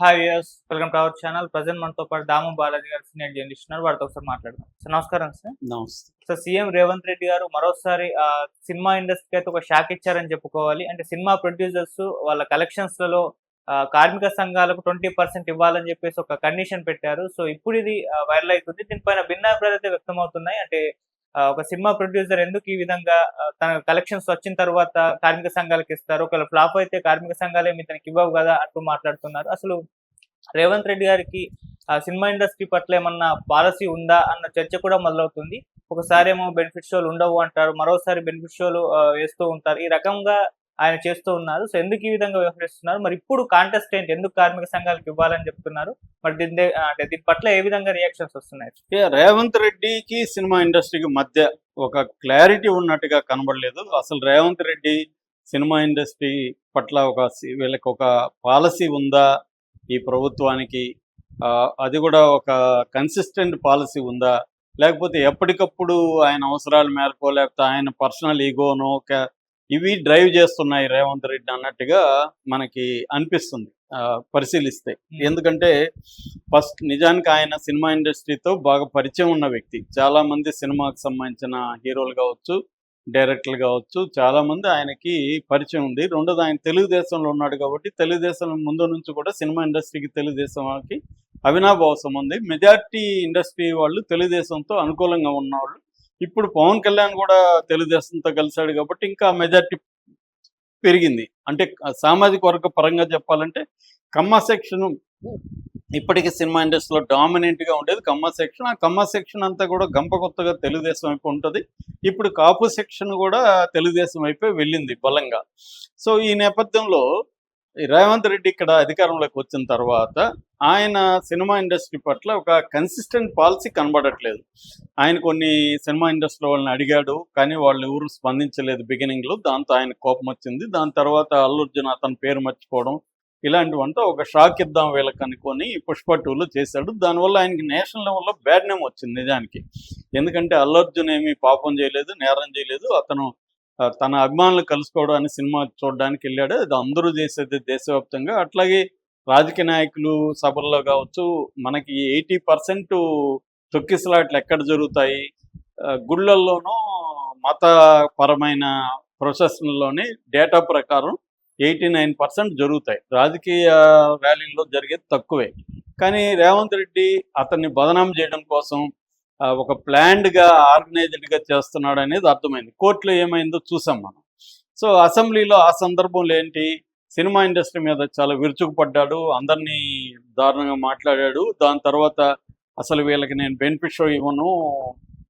Hi yes welcome to our channel present మనతో పాటు దాము బాలాజీ గారు సీనియర్ జర్నలిస్ట్ ఉన్నారు. వారితో ఒకసారి మాట్లాడదాం. సార్ నమస్కారం సార్ నమస్తే. సో సీఎం రేవంత్ రెడ్డి గారు మరోసారి ఆ, సినిమా ఇండస్ట్రీకి అయితే ఒక షాక్ ఇచ్చారని చెప్పుకోవాలి. అంటే సినిమా ప్రొడ్యూసర్స్ వాళ్ళ కలెక్షన్స్లలో కార్మిక సంఘాలకు ట్వంటీ పర్సెంట్ ఇవ్వాలని చెప్పేసి ఒక కండిషన్ పెట్టారు. సో ఇప్పుడు ఇది వైరల్ అవుతుంది. దీనిపైన భిన్నాభిప్రాయాలు అయితే వ్యక్తం అవుతున్నాయి అంటే ఒక సినిమా ప్రొడ్యూసర్ ఎందుకు ఈ విధంగా తన కలెక్షన్స్ వచ్చిన తర్వాత కార్మిక సంఘాలకు ఇస్తారు? ఒకవేళ ఫ్లాప్ అయితే కార్మిక సంఘాలు ఏమి తనకి ఇవ్వవు కదా? అంటూ మాట్లాడుతున్నారు. అసలు రేవంత్ రెడ్డి గారికి సినిమా ఇండస్ట్రీ పట్ల ఏమన్నా పాలసీ ఉందా అన్న చర్చ కూడా మొదలవుతుంది. ఒకసారి ఏమో బెనిఫిట్ షోలు ఉండవు అంటారు. మరోసారి బెనిఫిట్ షోలు వేస్తూ ఉంటారు. ఈ రకంగా ఆయన చేస్తూ ఉన్నారు. సో ఎందుకు ఈ విధంగా వ్యవహరిస్తున్నారు? మరి ఇప్పుడు కాంటెస్ట్ ఏంటి ఎందుకు కార్మిక సంఘాలకు ఇవ్వాలని చెప్తున్నారు? మరి దీని అంటే దీని పట్ల ఏ విధంగా రియాక్షన్స్ వస్తున్నాయి? రేవంత్ రెడ్డికి సినిమా ఇండస్ట్రీకి మధ్య ఒక క్లారిటీ ఉన్నట్టుగా కనబడలేదు. అసలు రేవంత్ రెడ్డి సినిమా ఇండస్ట్రీ పట్ల ఒక వీళ్ళకి ఒక పాలసీ ఉందా? ఈ ప్రభుత్వానికి ఆ, అది కూడా ఒక కన్సిస్టెంట్ పాలసీ ఉందా? లేకపోతే ఎప్పటికప్పుడు ఆయన అవసరాల మేరకు లేకపోతే ఆయన పర్సనల్ ఈగోనో ఇవి డ్రైవ్ చేస్తున్నాయి రేవంత్ రెడ్డి అన్నట్టుగా మనకి అనిపిస్తుంది ఆ, పరిశీలిస్తే. ఎందుకంటే ఫస్ట్ నిజానికి ఆయన సినిమా ఇండస్ట్రీతో బాగా పరిచయం ఉన్న వ్యక్తి. చాలా మంది సినిమాకి సంబంధించిన హీరోలు కావచ్చు డైరెక్టర్లు కావచ్చు చాలా మంది ఆయనకి పరిచయం ఉంది. రెండోది ఆయన తెలుగుదేశంలో ఉన్నాడు కాబట్టి తెలుగుదేశం ముందు నుంచి కూడా సినిమా ఇండస్ట్రీకి తెలుగుదేశంకి అవినాభావ ఉంది మెజార్టీ ఇండస్ట్రీ వాళ్ళు తెలుగుదేశంతో అనుకూలంగా ఉన్నవాళ్ళు. ఇప్పుడు పవన్ కళ్యాణ్ కూడా తెలుగుదేశంతో కలిశాడు కాబట్టి ఇంకా మెజార్టీ పెరిగింది. అంటే సామాజిక వర్గ పరంగా చెప్పాలంటే కమ్మ సెక్షన్ ఇప్పటికీ సినిమా ఇండస్ట్రీలో డామినెంట్గా ఉండేది కమ్మ సెక్షన్. ఆ కమ్మ సెక్షన్ అంతా కూడా గంప కొత్తగా తెలుగుదేశం వైపు ఉంటుంది. ఇప్పుడు కాపు సెక్షన్ కూడా తెలుగుదేశం వైపే వెళ్ళింది బలంగా. సో ఈ నేపథ్యంలో రేవంత్ రెడ్డి ఇక్కడ అధికారంలోకి వచ్చిన తర్వాత ఆయన సినిమా ఇండస్ట్రీ పట్ల ఒక కన్సిస్టెంట్ పాలసీ కనబడట్లేదు. ఆయన కొన్ని సినిమా ఇండస్ట్రీ వాళ్ళని అడిగాడు కానీ వాళ్ళు ఎవరు స్పందించలేదు బిగినింగ్లో. దాంతో ఆయన కోపం వచ్చింది. దాని తర్వాత అల్లు అర్జున్ అతని పేరు మర్చిపోవడం ఇలాంటివంతా ఒక షాక్ ఇద్దాం వీళ్ళకి అనుకొని పుష్ప టూలో చేశాడు. దానివల్ల ఆయనకి నేషనల్ లెవెల్లో బ్యాడ్ నేమ్ వచ్చింది నిజానికి. ఎందుకంటే అల్లు అర్జున్ ఏమీ పాపం చేయలేదు నేరం చేయలేదు. అతను తన అభిమానులు కలుసుకోవడానికి సినిమా చూడడానికి వెళ్ళాడు. అది అందరూ చేసేది దేశవ్యాప్తంగా. అట్లాగే రాజకీయ నాయకులు సభల్లో కావచ్చు మనకి ఎయిటీ పర్సెంట్ తొక్కిసలాట్లు ఎక్కడ జరుగుతాయి? గుళ్ళల్లోనూ మతపరమైన ప్రొసెషన్లోనే డేటా ప్రకారం ఎయిటీ నైన్ పర్సెంట్ జరుగుతాయి. రాజకీయ ర్యాలీల్లో జరిగేది తక్కువే. కానీ రేవంత్ రెడ్డి అతన్ని బదనాం చేయడం కోసం ఒక ప్లాన్డ్గా ఆర్గనైజ్డ్గా చేస్తున్నాడు అనేది అర్థమైంది. కోర్టులో ఏమైందో చూసాం మనం. సో అసెంబ్లీలో ఆ సందర్భంలో ఏంటి సినిమా ఇండస్ట్రీ మీద చాలా విరుచుకుపడ్డాడు అందరినీ దారుణంగా మాట్లాడాడు. దాని తర్వాత అసలు వీళ్ళకి నేను బెనిఫిట్ షో ఇవ్వను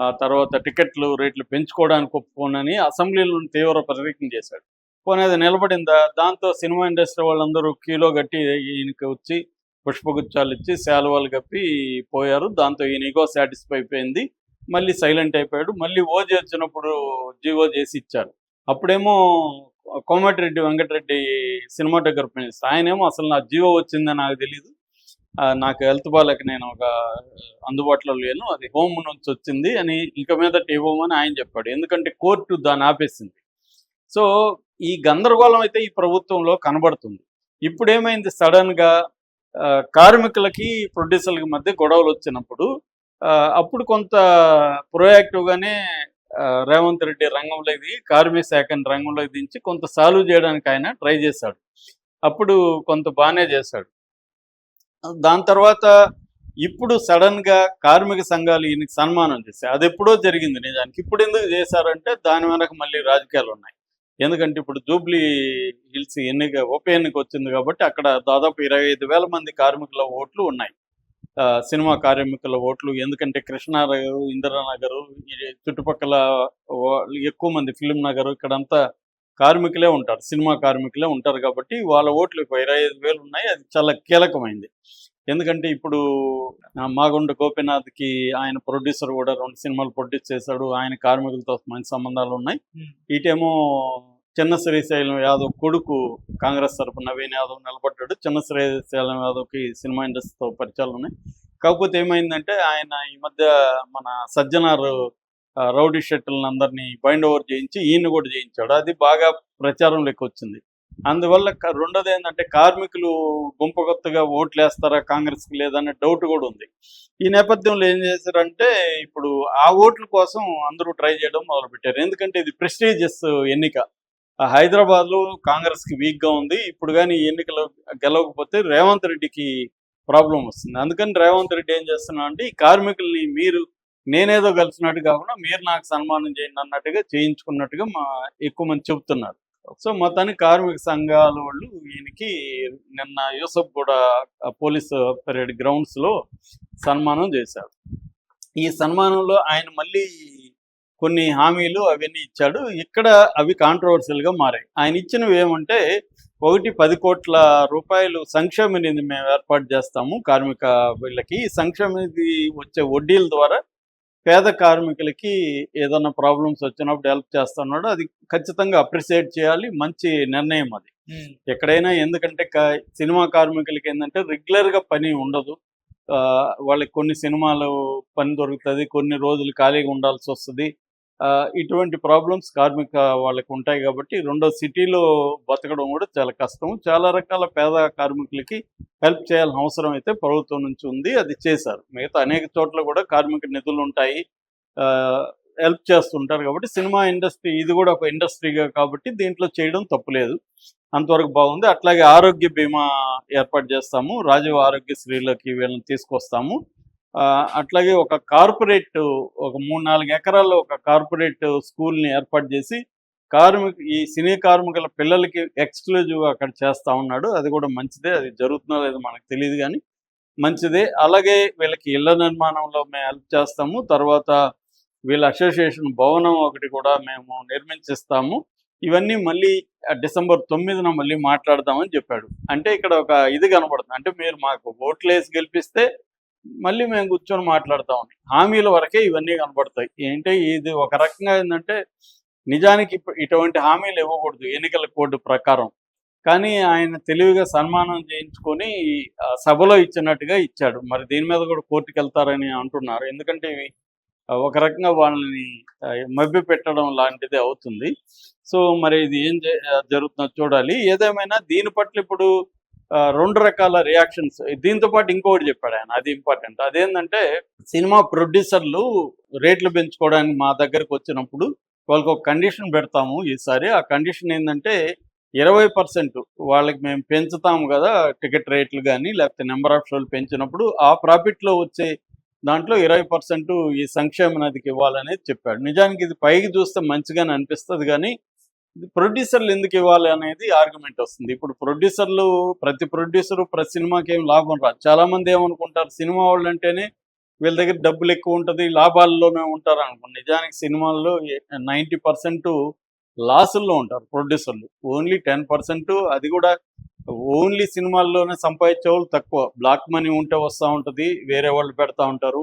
ఆ తర్వాత టికెట్లు రేట్లు పెంచుకోవడానికి ఒప్పుకోనని అసెంబ్లీలో తీవ్ర ప్రతిజ్ఞ చేశాడు. పోనీ అది నిలబడిందా? దాంతో సినిమా ఇండస్ట్రీ వాళ్ళందరూ క్యూలో కట్టి ఈయనకి వచ్చి పుష్పగుచ్చాలు ఇచ్చి శాలువాలు కప్పి పోయారు. దాంతో ఈయన ఈగో సాటిస్ఫై అయిపోయింది. మళ్ళీ సైలెంట్ అయిపోయాడు. మళ్ళీ ఓజీ వచ్చినప్పుడు జీవో చేసి ఇచ్చారు. అప్పుడేమో కోమటిరెడ్డి వెంకటరెడ్డి సినిమాటోగ్రఫీ మినిస్టర్ ఆయనేమో అసలు నా జీవో వచ్చిందని నాకు తెలియదు నాకు హెల్త్ బాగాలేక నేను ఒక అందుబాటులో లేను. అది హోమ్ నుంచి వచ్చింది అని ఇంకా మీద ఇవ్వమని ఆయన చెప్పాడు. ఎందుకంటే కోర్టు దాన్ని ఆపేసింది. సో ఈ గందరగోళం అయితే ఈ ప్రభుత్వంలో కనబడుతుంది. ఇప్పుడు ఏమైంది సడన్గా కార్మికులకి ప్రొడ్యూసర్లకి మధ్య గొడవలు వచ్చినప్పుడు ఆ, అప్పుడు కొంత ప్రొయాక్టివ్గానే గానే రేవంత్ రెడ్డి రంగంలోకి దిగి కార్మిక శాఖని రంగంలోకి దించి కొంత సాల్వ్ చేయడానికి ఆయన ట్రై చేశాడు. అప్పుడు కొంత బాగానే చేశాడు. దాని తర్వాత ఇప్పుడు సడన్గా కార్మిక సంఘాలు ఈయనకి సన్మానం చేశాయి. అది ఎప్పుడో జరిగింది నిజానికి. ఇప్పుడు ఎందుకు చేశారంటే దాని వెనక మళ్ళీ రాజకీయాలు ఉన్నాయి. ఎందుకంటే ఇప్పుడు జూబ్లీ హిల్స్ ఎన్నిక ఉప ఎన్నిక వచ్చింది కాబట్టి అక్కడ దాదాపు ఇరవై ఐదు వేల మంది కార్మికుల ఓట్లు ఉన్నాయి. సినిమా కార్మికుల ఓట్లు. ఎందుకంటే కృష్ణానగర్ ఇందిరానగర్ చుట్టుపక్కల ఎక్కువ మంది ఫిలిం నగర్ ఇక్కడంతా కార్మికులే ఉంటారు. సినిమా కార్మికులే ఉంటారు కాబట్టి వాళ్ళ ఓట్లు ఇరవై ఐదు వేలు ఉన్నాయి. అది చాలా కీలకమైంది. ఎందుకంటే ఇప్పుడు మాగుండ గోపీనాథ్కి ఆయన ప్రొడ్యూసర్ కూడా రెండు సినిమాలు ప్రొడ్యూస్ చేశాడు. ఆయన కార్మికులతో మంచి సంబంధాలు ఉన్నాయి. ఇటేమో చిన్న శ్రీశైలం యాదవ్ కొడుకు కాంగ్రెస్ తరపు నవీన్ యాదవ్ నిలబడ్డాడు. చిన్న శ్రీశైలం యాదవ్కి సినిమా ఇండస్ట్రీతో పరిచయాలు ఉన్నాయి. కాకపోతే ఏమైందంటే ఆయన ఈ మధ్య మన సజ్జనార్ రౌడీ షెట్టులను అందరినీ బైండ్ ఓవర్ చేయించి ఈయన కూడా చేయించాడు. అది బాగా ప్రచారంలోకి వచ్చింది అందువల్ల రెండోది ఏంటంటే కార్మికులు గుంపు కొత్తగా ఓట్లు వేస్తారా కాంగ్రెస్కి లేదనే డౌట్ కూడా ఉంది. ఈ నేపథ్యంలో ఏం చేశారంటే ఇప్పుడు ఆ ఓట్ల కోసం అందరూ ట్రై చేయడం మొదలుపెట్టారు. ఎందుకంటే ఇది ప్రెస్టీజియస్ ఎన్నిక. హైదరాబాద్లో కాంగ్రెస్కి వీక్గా ఉంది. ఇప్పుడు కానీ ఎన్నికలు గెలవకపోతే రేవంత్ రెడ్డికి ప్రాబ్లం వస్తుంది. అందుకని రేవంత్ రెడ్డి ఏం చేస్తున్నా అంటే ఈ కార్మికుల్ని మీరు నేనేదో కలిసినట్టు కాకుండా మీరు నాకు సన్మానం చేయండి అన్నట్టుగా చేయించుకున్నట్టుగా మా ఎక్కువ మంది చెబుతున్నారు. సో మొత్తానికి కార్మిక సంఘాల వాళ్ళు ఈయనకి నిన్న యూసఫ్ కూడా పోలీస్ పరేడ్ గ్రౌండ్స్లో సన్మానం చేశారు. ఈ సన్మానంలో ఆయన మళ్ళీ కొన్ని హామీలు అవన్నీ ఇచ్చాడు. ఇక్కడ అవి కాంట్రవర్షియల్గా మారాయి. ఆయన ఇచ్చినవి ఏమంటే ఒకటి పది కోట్ల రూపాయలు సంక్షేమ నిధి మేము ఏర్పాటు చేస్తాము కార్మిక వీళ్ళకి. ఈ సంక్షేమ నిధి వచ్చే వడ్డీల ద్వారా పేద కార్మికులకి ఏదైనా ప్రాబ్లమ్స్ వచ్చినప్పుడు హెల్ప్ చేస్తున్నాడు. అది ఖచ్చితంగా అప్రిషియేట్ చేయాలి. మంచి నిర్ణయం అది. ఎక్కడైనా ఎందుకంటే సినిమా కార్మికులకి ఏంటంటే రెగ్యులర్గా పని ఉండదు. వాళ్ళకి కొన్ని సినిమాలు పని దొరుకుతుంది కొన్ని రోజులు ఖాళీగా ఉండాల్సి వస్తుంది. ఆ, ఇటువంటి ప్రాబ్లమ్స్ కార్మిక వాళ్ళకి ఉంటాయి కాబట్టి రెండో సిటీలో బతకడం కూడా చాలా కష్టం. చాలా రకాల పేద కార్మికులకి హెల్ప్ చేయాల్సిన అవసరం అయితే ప్రభుత్వం నుంచి ఉంది అది చేశారు. మిగతా అనేక చోట్ల కూడా కార్మిక నిధులు ఉంటాయి హెల్ప్ చేస్తుంటారు కాబట్టి సినిమా ఇండస్ట్రీ ఇది కూడా ఒక ఇండస్ట్రీగా కాబట్టి దీంట్లో చేయడం తప్పులేదు. అంతవరకు బాగుంది. అట్లాగే ఆరోగ్య బీమా ఏర్పాటు చేస్తాము. రాజీవ్ ఆరోగ్యశ్రీలోకి వీళ్ళని తీసుకొస్తాము. ఆ, అట్లాగే ఒక కార్పొరేట్ ఒక మూడు నాలుగు ఎకరాల్లో ఒక కార్పొరేట్ స్కూల్ని ఏర్పాటు చేసి కార్మిక ఈ సినీ కార్మికుల పిల్లలకి ఎక్స్క్లూజివ్ అక్కడ చేస్తా ఉన్నాడు. అది కూడా మంచిదే. అది జరుగుతుందో లేదో మనకు తెలియదు కానీ మంచిదే. అలాగే వీళ్ళకి ఇళ్ళ నిర్మాణంలో మేము హెల్ప్ చేస్తాము. తర్వాత వీళ్ళ అసోసియేషన్ భవనం ఒకటి కూడా మేము నిర్మించిస్తాము. ఇవన్నీ మళ్ళీ డిసెంబర్ తొమ్మిదిన మళ్ళీ మాట్లాడదామని చెప్పాడు. అంటే ఇక్కడ ఒక ఇది కనబడుతుంది. అంటే మీరు మాకు ఓట్లేసి గెలిపిస్తే మళ్ళీ మేము కూర్చొని మాట్లాడతామని హామీల వరకే ఇవన్నీ కనబడతాయి. ఏంటంటే ఇది ఒక రకంగా ఏంటంటే నిజానికి ఇటువంటి హామీలు ఇవ్వకూడదు ఎన్నికల కోడ్ ప్రకారం. కానీ ఆయన తెలివిగా సన్మానం చేయించుకొని సభలో ఇచ్చినట్టుగా ఇచ్చాడు. మరి దీని మీద కూడా కోర్టుకు వెళ్తారని అంటున్నారు. ఎందుకంటే ఇవి ఒక రకంగా వాళ్ళని మభ్య పెట్టడం లాంటిది అవుతుంది. సో మరి ఇది ఏం జరుగుతుందో చూడాలి. ఏదేమైనా దీని పట్ల ఇప్పుడు రెండు రకాల రియాక్షన్స్. దీంతో పాటు ఇంకొకటి చెప్పాడు ఆయన అది ఇంపార్టెంట్. అదేంటంటే సినిమా ప్రొడ్యూసర్లు రేట్లు పెంచుకోవడానికి మా దగ్గరకు వచ్చినప్పుడు వాళ్ళకి ఒక కండిషన్ పెడతాము ఈసారి. ఆ కండిషన్ ఏంటంటే ఇరవై పర్సెంట్ వాళ్ళకి మేము పెంచుతాము కదా టికెట్ రేట్లు కానీ లేకపోతే నెంబర్ ఆఫ్ షోలు పెంచినప్పుడు ఆ ప్రాఫిట్లో వచ్చే దాంట్లో ఇరవై పర్సెంట్ ఈ సంక్షేమ నదికి ఇవ్వాలనేది చెప్పాడు. నిజానికి ఇది పైకి చూస్తే మంచిగానే అనిపిస్తుంది కానీ ఇది ప్రొడ్యూసర్లు ఎందుకు ఇవ్వాలి అనేది ఆర్గ్యుమెంట్ వస్తుంది. ఇప్పుడు ప్రొడ్యూసర్లు ప్రతి ప్రొడ్యూసర్ ప్రతి సినిమాకి ఏం లాభం రాదు. చాలా మంది ఏమనుకుంటారు సినిమా వాళ్ళు అంటేనే వీళ్ళ దగ్గర డబ్బులు ఎక్కువ ఉంటుంది లాభాల్లోనే ఉంటారు అనుకోండి నిజానికి సినిమాల్లో నైంటీ పర్సెంట్ లాసుల్లో ఉంటారు ప్రొడ్యూసర్లు ఓన్లీ టెన్ పర్సెంట్ అది కూడా ఓన్లీ సినిమాల్లోనే సంపాదించే వాళ్ళు తక్కువ. బ్లాక్ మనీ ఉంటే వస్తూ ఉంటుంది వేరే వాళ్ళు పెడతా ఉంటారు.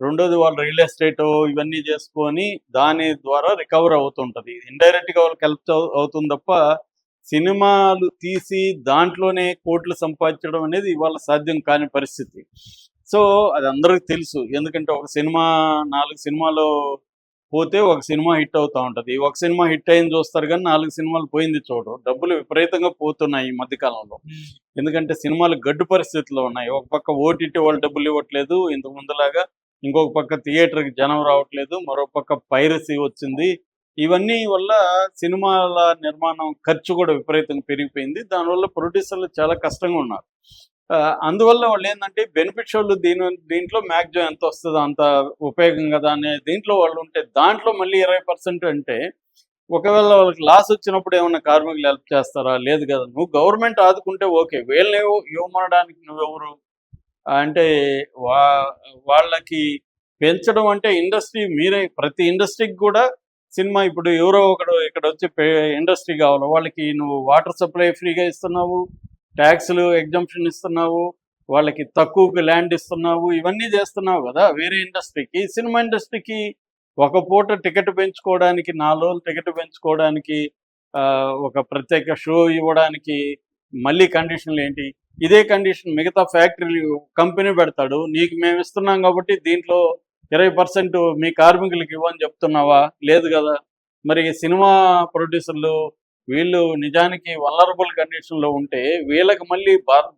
రెండోది వాళ్ళు రియల్ ఎస్టేట్ ఇవన్నీ చేసుకొని దాని ద్వారా రికవర్ అవుతుంటుంది. ఇండైరెక్ట్గా వాళ్ళకి హెల్ప్ అవుతుంది తప్ప సినిమాలు తీసి దాంట్లోనే కోట్లు సంపాదించడం అనేది ఇవాళ సాధ్యం కాని పరిస్థితి. సో అది అందరికీ తెలుసు. ఎందుకంటే ఒక సినిమా నాలుగు సినిమాలు పోతే ఒక సినిమా హిట్ అవుతా ఉంటది. ఒక సినిమా హిట్ అయింది చూస్తారు కానీ నాలుగు సినిమాలు పోయింది చూడరు డబ్బులు విపరీతంగా పోతున్నాయి ఈ మధ్య కాలంలో ఎందుకంటే సినిమాలు గడ్డు పరిస్థితిలో ఉన్నాయి. ఒక పక్క ఓటీటీ వాళ్ళు డబ్బులు ఇవ్వట్లేదు. ఇంతకు ముందులాగా ఇంకొక పక్క థియేటర్కి జనం రావట్లేదు. మరో పక్క పైరసీ వచ్చింది. ఇవన్నీ వల్ల సినిమాల నిర్మాణం ఖర్చు కూడా విపరీతంగా పెరిగిపోయింది. దానివల్ల ప్రొడ్యూసర్లు చాలా కష్టంగా ఉన్నారు. అందువల్ల వాళ్ళు ఏంటంటే బెనిఫిట్ వాళ్ళు దీని దీంట్లో మ్యాక్సిమం ఎంత వస్తుందో అంత ఉపయోగం కదా అనే దీంట్లో వాళ్ళు ఉంటే దాంట్లో మళ్ళీ ఇరవై పర్సెంట్ అంటే ఒకవేళ వాళ్ళకి లాస్ వచ్చినప్పుడు ఏమైనా కార్మికులు హెల్ప్ చేస్తారా? లేదు కదా. నువ్వు గవర్నమెంట్ ఆదుకుంటే ఓకే వీళ్ళని ఇవ్వమనడానికి నువ్వెవరు అంటే వా వాళ్ళకి పెంచడం అంటే ఇండస్ట్రీ మీరే. ప్రతి ఇండస్ట్రీకి కూడా సినిమా ఇప్పుడు ఎవరో ఒకడు ఇక్కడ వచ్చి ఇండస్ట్రీ కావాలి? వాళ్ళకి నువ్వు వాటర్ సప్లై ఫ్రీగా ఇస్తున్నావు. ట్యాక్స్లు ఎగ్జంప్షన్ ఇస్తున్నావు వాళ్ళకి తక్కువకి ల్యాండ్ ఇస్తున్నావు ఇవన్నీ చేస్తున్నావు కదా వేరే ఇండస్ట్రీకి. సినిమా ఇండస్ట్రీకి ఒక పూట టికెట్ పెంచుకోవడానికి నాలుగు రోజులు టికెట్ పెంచుకోవడానికి ఆ, ఒక ప్రత్యేక షో ఇవ్వడానికి మళ్ళీ కండిషన్లు ఏంటి? ఇదే కండిషన్ మిగతా ఫ్యాక్టరీలు కంపెనీ పెడతాడు. నీకు మేము ఇస్తున్నాం కాబట్టి దీంట్లో ఇరవై పర్సెంట్ మీ కార్మికులకి ఇవ్వని చెప్తున్నావా? లేదు కదా. మరి సినిమా ప్రొడ్యూసర్లు వీళ్ళు నిజానికి వలరబుల్ కండిషన్లో ఉంటే వీళ్ళకి మళ్ళీ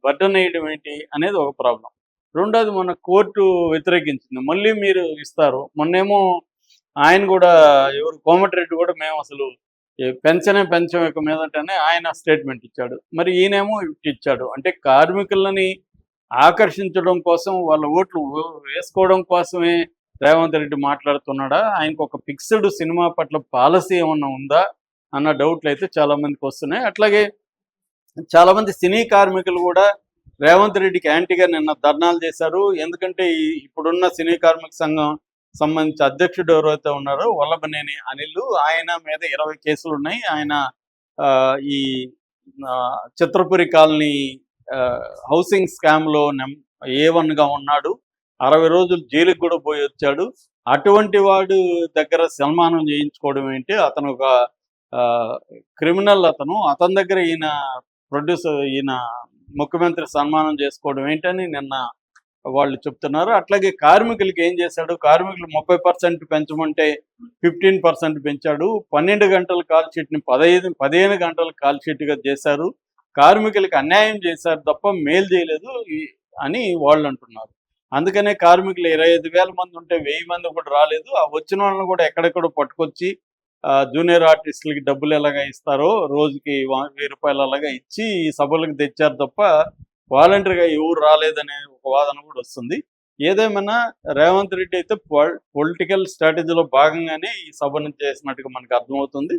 బర్డన్ వేయడం ఏంటి అనేది ఒక ప్రాబ్లం రెండోది మన కోర్టు వ్యతిరేకించింది. మళ్ళీ మీరు ఇస్తారు. మొన్నేమో ఆయన కూడా ఎవరు కోమటిరెడ్డి కూడా మేము అసలు పెన్షనే పెన్షన్ యొక్క మీదటనే ఆయన స్టేట్మెంట్ ఇచ్చాడు. మరి ఈయనేమో ఇచ్చాడు. అంటే కార్మికులని ఆకర్షించడం కోసం వాళ్ళ ఓట్లు వేసుకోవడం కోసమే రేవంత్ రెడ్డి మాట్లాడుతున్నాడా? ఆయనకు ఒక ఫిక్స్డ్ సినిమా పట్ల పాలసీ ఏమన్నా ఉందా? అన్న డౌట్లు అయితే చాలా మందికి వస్తున్నాయి. అట్లాగే చాలా మంది సినీ కార్మికులు కూడా రేవంత్ రెడ్డికి యాంటీగా నిన్న ధర్నాలు చేశారు. ఎందుకంటే ఇప్పుడున్న సినీ కార్మిక సంఘం సంబంధించి అధ్యక్షుడు ఎవరైతే ఉన్నారో వల్లభనేని అనిల్ ఆయన మీద ఇరవై కేసులు ఉన్నాయి. ఆయన ఆ, ఈ చిత్రపురి కాలనీ హౌసింగ్ స్కామ్లో ఏ వన్గా ఉన్నాడు. అరవై రోజులు జైలుకి కూడా పోయి వచ్చాడు. అటువంటి వాడు దగ్గర సన్మానం చేయించుకోవడం ఏంటి? అతను ఒక క్రిమినల్ అతను. అతని దగ్గర ఈయన ప్రొడ్యూసర్ ఈయన ముఖ్యమంత్రి సన్మానం చేసుకోవడం ఏంటని నిన్న వాళ్ళు చెప్తున్నారు. అట్లాగే కార్మికులకి ఏం చేశాడు? కార్మికులు ముప్పై పర్సెంట్ పెంచమంటే ఫిఫ్టీన్ పర్సెంట్ పెంచాడు. పన్నెండు గంటల కాల్ షీట్ని పదహైదు పదిహేను గంటల కాల్ షీట్గా చేశారు. కార్మికులకి అన్యాయం చేశారు తప్ప మేలు చేయలేదు అని వాళ్ళు అంటున్నారు. అందుకనే కార్మికులు ఇరవై ఐదు వేల మంది ఉంటే వెయ్యి మంది కూడా రాలేదు. ఆ వచ్చిన వాళ్ళని కూడా ఎక్కడెక్కడో పట్టుకొచ్చి జూనియర్ ఆర్టిస్టులకి డబ్బులు ఎలాగా ఇస్తారో రోజుకి వెయ్యి రూపాయలు అలాగా ఇచ్చి ఈ సభలకు తెచ్చారు తప్ప వాలంటరీగా ఎవరు రాలేదనే ఒక వాదన కూడా వస్తుంది. ఏదేమైనా రేవంత్ రెడ్డి అయితే పొలిటికల్ స్ట్రాటజీలో భాగంగానే ఈ సభను చేసినట్టుగా మనకు అర్థమవుతుంది.